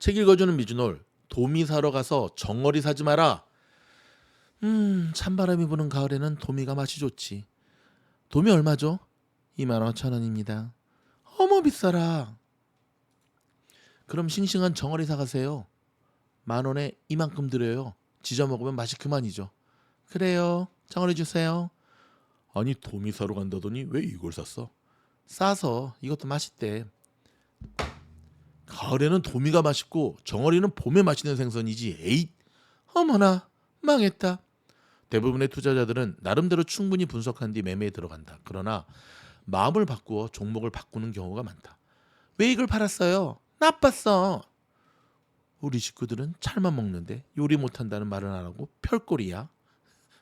책 읽어주는 미주놀 도미 사러 가서 정어리 사지 마라. 음 찬바람이 부는 가을에는 도미가 맛이 좋지. 도미 얼마죠? 2만 5천 원입니다. 어머 비싸라. 그럼 싱싱한 정어리 사가세요. 만 원에 이만큼 드려요. 지져 먹으면 맛이 그만이죠. 그래요. 정어리 주세요. 아니 도미 사러 간다더니 왜 이걸 샀어? 싸서 이것도 맛있대. 가을에는 도미가 맛있고 정어리는 봄에 맛있는 생선이지. 에잇. 어머나 망했다. 대부분의 투자자들은 나름대로 충분히 분석한 뒤 매매에 들어간다. 그러나 마음을 바꾸어 종목을 바꾸는 경우가 많다. 왜 이걸 팔았어요? 나빴어. 우리 식구들은 찰만 먹는데 요리 못한다는 말은 안 하고 별꼴이야.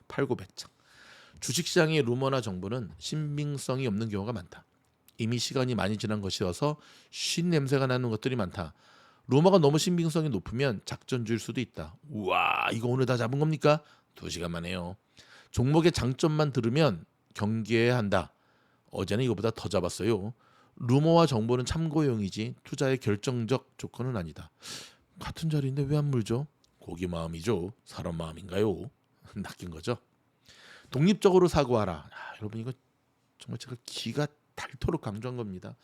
팔고 배짱. 주식시장의 루머나 정보는 신빙성이 없는 경우가 많다. 이미 시간이 많이 지난 것이어서 쉰 냄새가 나는 것들이 많다. 루머가 너무 신빙성이 높으면 작전주일 수도 있다. 우와 이거 오늘 다 잡은 겁니까? 두 시간만 해요. 종목의 장점만 들으면 경계해야 한다. 어제는 이거보다 더 잡았어요. 루머와 정보는 참고용이지 투자의 결정적 조건은 아니다. 같은 자리인데 왜 안 물죠? 고기 마음이죠. 사람 마음인가요? 낚인 거죠. 독립적으로 사고하라. 아, 여러분 이거 정말 제가 기가 닳도록 강조한 겁니다.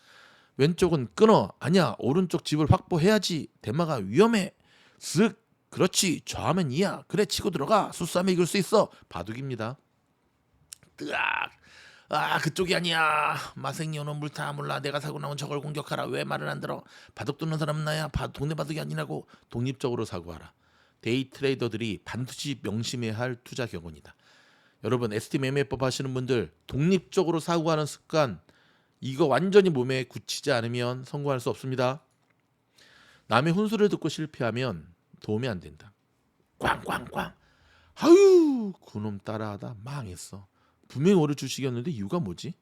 왼쪽은 끊어. 아니야. 오른쪽 집을 확보해야지. 대마가 위험해. 쓱. 그렇지. 좌하면 이야. 그래 치고 들어가. 수싸움에 이길 수 있어. 바둑입니다. 뜨악. 아 그쪽이 아니야. 마생이 오는 물타 몰라. 내가 사고 나온 저걸 공격하라. 왜 말을 안 들어? 바둑 두는 사람은 나야. 바, 동네 바둑이 아니라고. 독립적으로 사고하라. 데이 트레이더들이 반드시 명심해야 할 투자 격언이다. 여러분 ST 매매법 하시는 분들 독립적으로 사고하는 습관 이거 완전히 몸에 굳히지 않으면 성공할 수 없습니다. 남의 훈수를 듣고 실패하면 도움이 안 된다. 꽝꽝꽝. 아유 그놈 따라하다 망했어. 분명히 오를 주식이었는데 이유가 뭐지?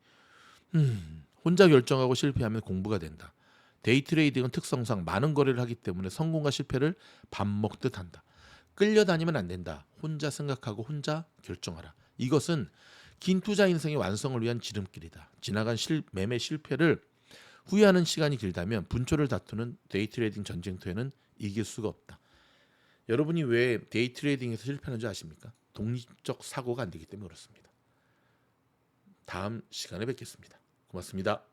음 혼자 결정하고 실패하면 공부가 된다. 데이 트레이딩은 특성상 많은 거래를 하기 때문에 성공과 실패를 밥 먹듯 한다. 끌려다니면 안 된다. 혼자 생각하고 혼자 결정하라. 이것은 긴 투자 인생의 완성을 위한 지름길이다. 지나간 실, 매매 실패를 후회하는 시간이 길다면 분초를 다투는 데이 트레이딩 전쟁터에는 이길 수가 없다. 여러분이 왜 데이 트레이딩에서 실패하는지 아십니까? 독립적 사고가 안 되기 때문에 그렇습니다. 다음 시간에 뵙겠습니다. 고맙습니다.